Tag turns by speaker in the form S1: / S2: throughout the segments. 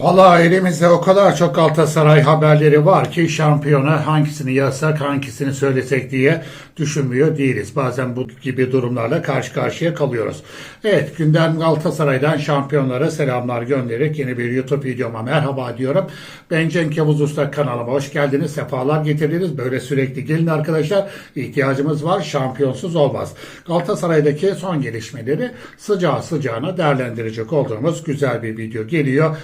S1: Valla elimizde o kadar çok Galatasaray haberleri var ki şampiyona hangisini yazsak hangisini söylesek diye düşünmüyor değiliz. Bazen bu gibi durumlarla karşı karşıya kalıyoruz. Evet gündem Galatasaray'dan şampiyonlara selamlar göndererek yeni bir YouTube videoma merhaba diyorum. Ben Cenk Yavuz Usta kanalıma hoş geldiniz. Sefalar getirdiniz. Böyle sürekli gelin arkadaşlar. İhtiyacımız var. Şampiyonsuz olmaz. Galatasaray'daki son gelişmeleri sıcağı sıcağına değerlendirecek olduğumuz güzel bir video geliyor.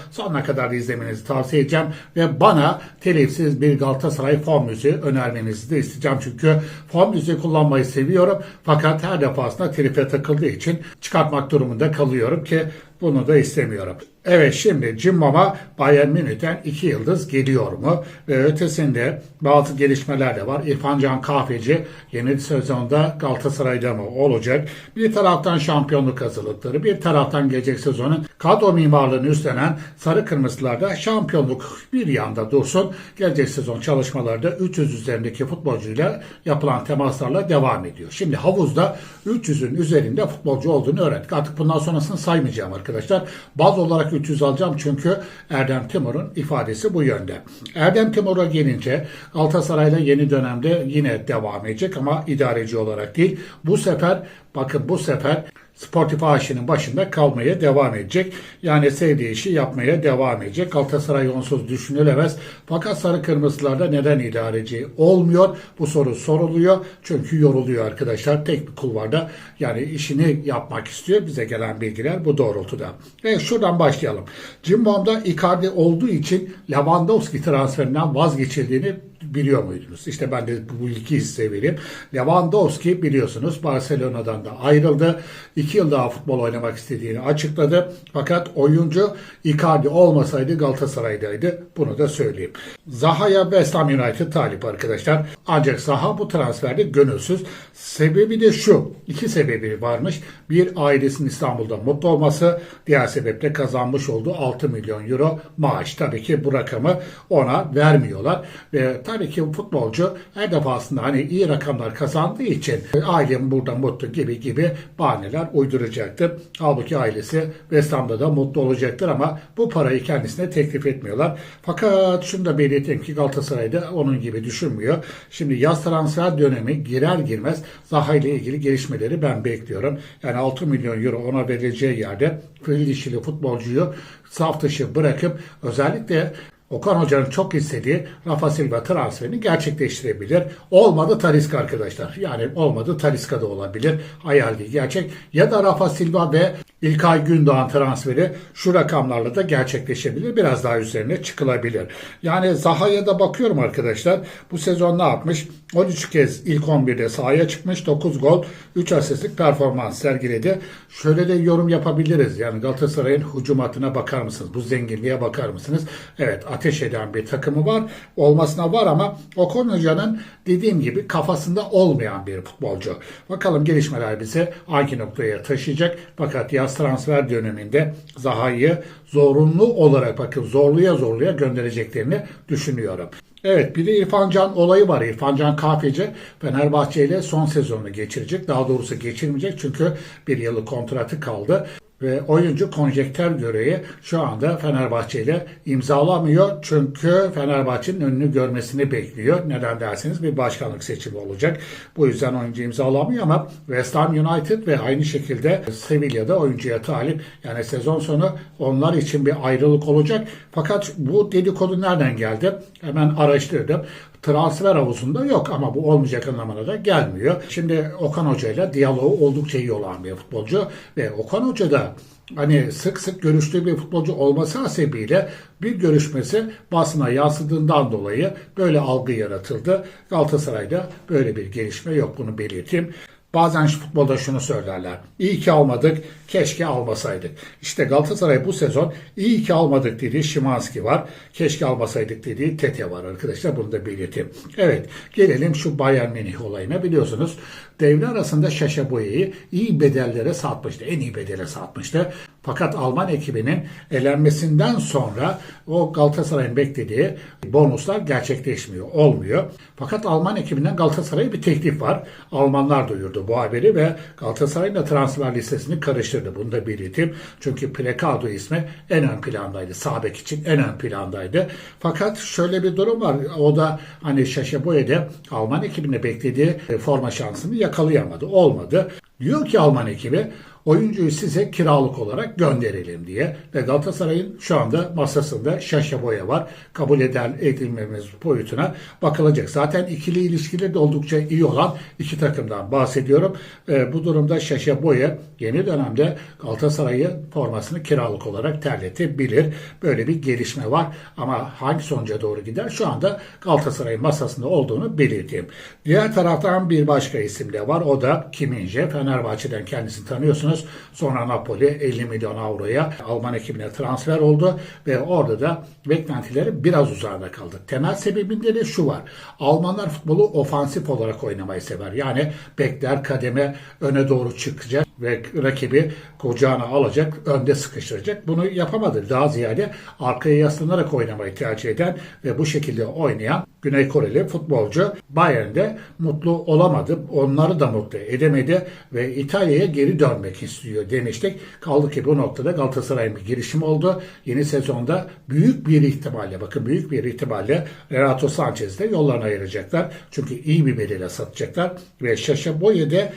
S1: Sonuna kadar da izlemenizi tavsiye edeceğim ve bana telifsiz bir Galatasaray fon müziği önermenizi de isteyeceğim. Çünkü fon müziği kullanmayı seviyorum fakat her defasında telife takıldığı için çıkartmak durumunda kalıyorum ki bunu da istemiyorum. Evet şimdi Cimbom'a Bayern Münih'ten iki yıldız geliyor mu? Ve ötesinde bazı gelişmeler de var. İrfan Can Kahveci yeni sezonda Galatasaray'da mı olacak? Bir taraftan şampiyonluk hazırlıkları, bir taraftan gelecek sezonun kadro mimarlığını üstlenen Sarı Kırmızılar'da şampiyonluk bir yanda dursun. Gelecek sezon çalışmaları da 300 üzerindeki futbolcuyla yapılan temaslarla devam ediyor. Şimdi havuzda 300'ün üzerinde futbolcu olduğunu öğrendik. Artık bundan sonrasını saymayacağım arkadaşlar. Baz olarak 300 alacağım çünkü Erdem Timur'un ifadesi bu yönde. Erdem Timur'a gelince Galatasaray'la yeni dönemde yine devam edecek ama idareci olarak değil. Bu sefer bakın bu sefer Sportif AŞ'nin başında kalmaya devam edecek. Yani sevdiği işi yapmaya devam edecek. Galatasaray onsuz düşünülemez. Fakat Sarı Kırmızılarda neden idareci olmuyor? Bu soru soruluyor. Çünkü yoruluyor arkadaşlar. Tek bir kulvarda yani işini yapmak istiyor. Bize gelen bilgiler bu doğrultuda. Ve şuradan başlayalım. Cimbom'da Icardi olduğu için Lewandowski transferinden vazgeçildiğini biliyor muydunuz? İşte ben de bu bilgiyi size vereyim. Lewandowski biliyorsunuz Barcelona'dan da ayrıldı. İki yıl daha futbol oynamak istediğini açıkladı. Fakat oyuncu Icardi olmasaydı Galatasaray'daydı. Bunu da söyleyeyim. Zaha'ya West Ham United talip arkadaşlar. Ancak Zaha bu transferde gönülsüz. Sebebi de şu. İki sebebi varmış. Bir ailesinin İstanbul'da mutlu olması. Diğer sebeple kazanmış olduğu 6 milyon euro maaş. Tabii ki bu rakamı ona vermiyorlar. Ve tabii ki futbolcu her defasında hani iyi rakamlar kazandığı için ailem burada mutlu gibi gibi bahaneler uyduracaktır. Halbuki ailesi West Ham'da da mutlu olacaktır ama bu parayı kendisine teklif etmiyorlar. Fakat şunu da belirteyim ki Galatasaray'da onun gibi düşünmüyor. Şimdi yaz transfer dönemi girer girmez Zaha ile ilgili gelişmeleri ben bekliyorum. Yani 6 milyon euro ona verileceği yerde fil futbolcuyu saf dışı bırakıp özellikle Okan Hoca'nın çok istediği Rafa Silva transferini gerçekleştirebilir. Olmadı Taliska arkadaşlar. Yani olmadı Taliska da olabilir. Hayal değil gerçek. Ya da Rafa Silva ve İlkay Gündoğan transferi şu rakamlarla da gerçekleşebilir. Biraz daha üzerine çıkılabilir. Yani Zaha'ya da bakıyorum arkadaşlar. Bu sezon ne yapmış? 13 kez ilk 11'de sahaya çıkmış. 9 gol, 3 asistlik performans sergiledi. Şöyle de yorum yapabiliriz. Yani Galatasaray'ın hücum bakar mısınız? Bu zenginliğe bakar mısınız? Evet ateş eden bir takımı var. Olmasına var ama Okan Hoca'nın dediğim gibi kafasında olmayan bir futbolcu. Bakalım gelişmeler bizi hangi noktaya taşıyacak. Fakat yaz transfer döneminde Zaha'yı zorunlu olarak bakın zorluya zorluya göndereceklerini düşünüyorum. Evet bir de İrfan Can olayı var. İrfan Can Kahveci Fenerbahçe ile son sezonunu geçirecek. Daha doğrusu geçirmeyecek çünkü bir yıllık kontratı kaldı. Ve oyuncu konjektör göreği şu anda Fenerbahçe ile imzalamıyor. Çünkü Fenerbahçe'nin önünü görmesini bekliyor. Neden derseniz bir başkanlık seçimi olacak. Bu yüzden oyuncu imzalamıyor ama West Ham United ve aynı şekilde Sevilla'da oyuncuya talip. Yani sezon sonu onlar için bir ayrılık olacak. Fakat bu dedikodu nereden geldi? Hemen araştırdım transfer havuzunda yok ama bu olmayacak anlamına da gelmiyor. Şimdi Okan Hoca ile diyaloğu oldukça iyi olan bir futbolcu ve Okan Hoca da hani sık sık görüştüğü bir futbolcu olması hasebiyle bir görüşmesi basına yansıdığından dolayı böyle algı yaratıldı. Galatasaray'da böyle bir gelişme yok bunu belirteyim. Bazen futbolda şunu söylerler. İyi ki almadık, keşke almasaydık. İşte Galatasaray bu sezon iyi ki almadık dediği Şimanski var. Keşke almasaydık dediği Tete var arkadaşlar. Bunu da belirteyim. Evet gelelim şu Bayern Münih olayına. Biliyorsunuz devre arasında Şaşa Boya'yı iyi bedellere satmıştı. En iyi bedele satmıştı. Fakat Alman ekibinin elenmesinden sonra o Galatasaray'ın beklediği bonuslar gerçekleşmiyor, olmuyor. Fakat Alman ekibinden Galatasaray'a bir teklif var. Almanlar duyurdu bu haberi ve Galatasaray'ın transfer listesini karıştırdı. Bunu da belirteyim. Çünkü Prekado ismi en ön plandaydı. Sabek için en ön plandaydı. Fakat şöyle bir durum var. O da hani Şaşeboye'de Alman ekibinde beklediği e, forma şansını yakalayamadı. Olmadı. Diyor ki Alman ekibi oyuncuyu size kiralık olarak gönderelim diye ve Galatasaray'ın şu anda masasında Şaşa Boya var. Kabul eder edilmemiz boyutuna bakılacak. Zaten ikili ilişkileri de oldukça iyi olan iki takımdan bahsediyorum. E, bu durumda Şaşa Boya yeni dönemde Galatasaray'ı formasını kiralık olarak terletebilir. Böyle bir gelişme var ama hangi sonuca doğru gider şu anda Galatasaray'ın masasında olduğunu belirteyim. Diğer taraftan bir başka isim de var. O da Kim Min-jae. Fenerbahçe'den kendisini tanıyorsunuz. Sonra Napoli 50 milyon avroya Alman ekibine transfer oldu ve orada da beklentileri biraz uzağında kaldı. Temel sebebinde de şu var. Almanlar futbolu ofansif olarak oynamayı sever. Yani bekler kademe öne doğru çıkacak ve rakibi kucağına alacak, önde sıkıştıracak. Bunu yapamadı. Daha ziyade arkaya yaslanarak oynamayı tercih eden ve bu şekilde oynayan Güney Koreli futbolcu Bayern'de mutlu olamadı. Onları da mutlu edemedi ve İtalya'ya geri dönmek istiyor demiştik. Kaldı ki bu noktada Galatasaray'ın bir girişim oldu. Yeni sezonda büyük bir ihtimalle bakın büyük bir ihtimalle Renato Sanchez'de yollarını ayıracaklar. Çünkü iyi bir bedele satacaklar ve Şaşa Boye'de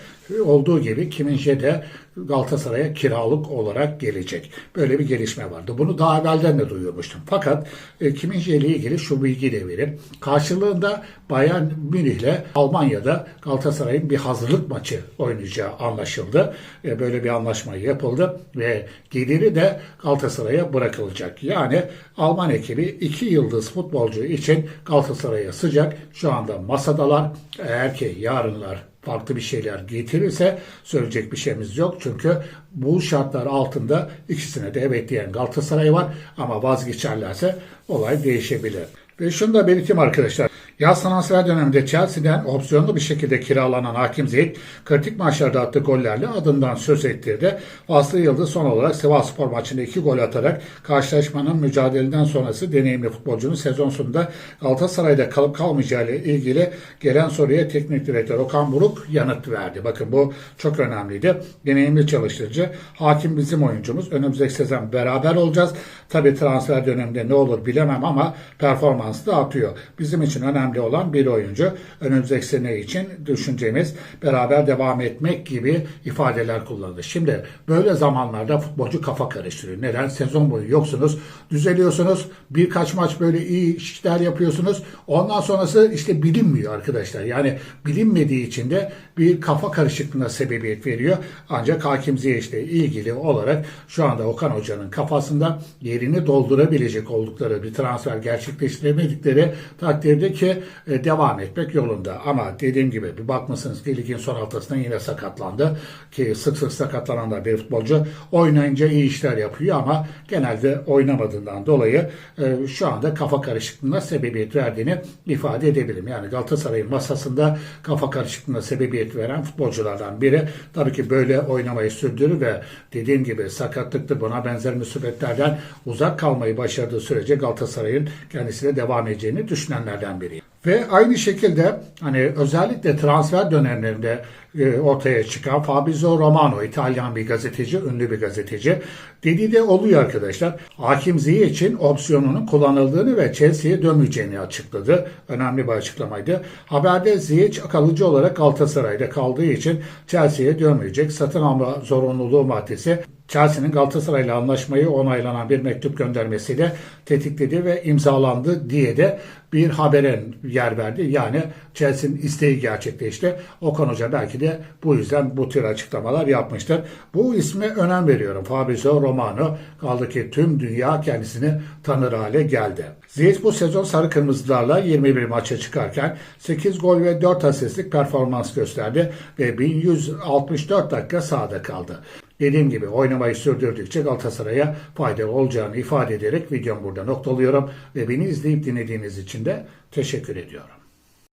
S1: olduğu gibi Kimince de Galatasaray'a kiralık olarak gelecek. Böyle bir gelişme vardı. Bunu daha evvelden de duyurmuştum. Fakat e, Kimince ile ilgili şu bilgi de vereyim. Karşılığında Bayern Münih ile Almanya'da Galatasaray'ın bir hazırlık maçı oynayacağı anlaşıldı. E, böyle bir anlaşma yapıldı ve geliri de Galatasaray'a bırakılacak. Yani Alman ekibi iki yıldız futbolcu için Galatasaray'a sıcak. Şu anda masadalar. Eğer ki yarınlar farklı bir şeyler getirirse söyleyecek bir şeyimiz yok. Çünkü bu şartlar altında ikisine de evet diyen Galatasaray var ama vazgeçerlerse olay değişebilir. Ve şunu da belirteyim arkadaşlar. Yaz transfer döneminde Chelsea'den opsiyonlu bir şekilde kiralanan Hakim Ziyech kritik maçlarda attığı gollerle adından söz ettirdi. Aslı Yıldız son olarak Sivas Spor maçında iki gol atarak karşılaşmanın mücadeleden sonrası deneyimli futbolcunun sezon sonunda Galatasaray'da kalıp kalmayacağı ile ilgili gelen soruya teknik direktör Okan Buruk yanıt verdi. Bakın bu çok önemliydi. Deneyimli çalıştırıcı. Hakim bizim oyuncumuz. Önümüzdeki sezon beraber olacağız. Tabi transfer döneminde ne olur bilemem ama performans da atıyor. Bizim için önemli önemli olan bir oyuncu. Önümüzdeki sene için düşüncemiz beraber devam etmek gibi ifadeler kullanıldı. Şimdi böyle zamanlarda futbolcu kafa karıştırıyor. Neden? Sezon boyu yoksunuz, düzeliyorsunuz, birkaç maç böyle iyi işler yapıyorsunuz. Ondan sonrası işte bilinmiyor arkadaşlar. Yani bilinmediği için de bir kafa karışıklığına sebebiyet veriyor. Ancak Hakim Ziyech ile ilgili olarak şu anda Okan Hoca'nın kafasında yerini doldurabilecek oldukları bir transfer gerçekleştiremedikleri takdirde ki e, devam etmek yolunda. Ama dediğim gibi bir bakmışsınız ki ligin son haftasında yine sakatlandı. Ki sık sık sakatlanan da bir futbolcu oynayınca iyi işler yapıyor ama genelde oynamadığından dolayı e, şu anda kafa karışıklığına sebebiyet verdiğini ifade edebilirim. Yani Galatasaray'ın masasında kafa karışıklığına sebebiyet veren futbolculardan biri. Tabii ki böyle oynamayı sürdürür ve dediğim gibi sakatlıktır buna benzer musibetlerden uzak kalmayı başardığı sürece Galatasaray'ın kendisiyle devam edeceğini düşünenlerden biriyim. Ve aynı şekilde hani özellikle transfer dönemlerinde ortaya çıkan Fabrizio Romano, İtalyan bir gazeteci, ünlü bir gazeteci. Dediği de oluyor arkadaşlar. Hakim Ziyech için opsiyonunun kullanıldığını ve Chelsea'ye dönmeyeceğini açıkladı. Önemli bir açıklamaydı. Haberde Ziyech kalıcı olarak Galatasaray'da kaldığı için Chelsea'ye dönmeyecek. Satın alma zorunluluğu maddesi Chelsea'nin Galatasaray ile anlaşmayı onaylanan bir mektup göndermesiyle tetikledi ve imzalandı diye de bir habere yer verdi. Yani Chelsea'nin isteği gerçekleşti. Okan Hoca belki de bu yüzden bu tür açıklamalar yapmıştır. Bu isme önem veriyorum. Fabrizio Romano kaldı ki tüm dünya kendisini tanır hale geldi. Ziyech bu sezon sarı kırmızılarla 21 maça çıkarken 8 gol ve 4 asistlik performans gösterdi ve 1164 dakika sahada kaldı. Dediğim gibi oynamayı sürdürdükçe Galatasaray'a faydalı olacağını ifade ederek videomu burada noktalıyorum ve beni izleyip dinlediğiniz için de teşekkür ediyorum.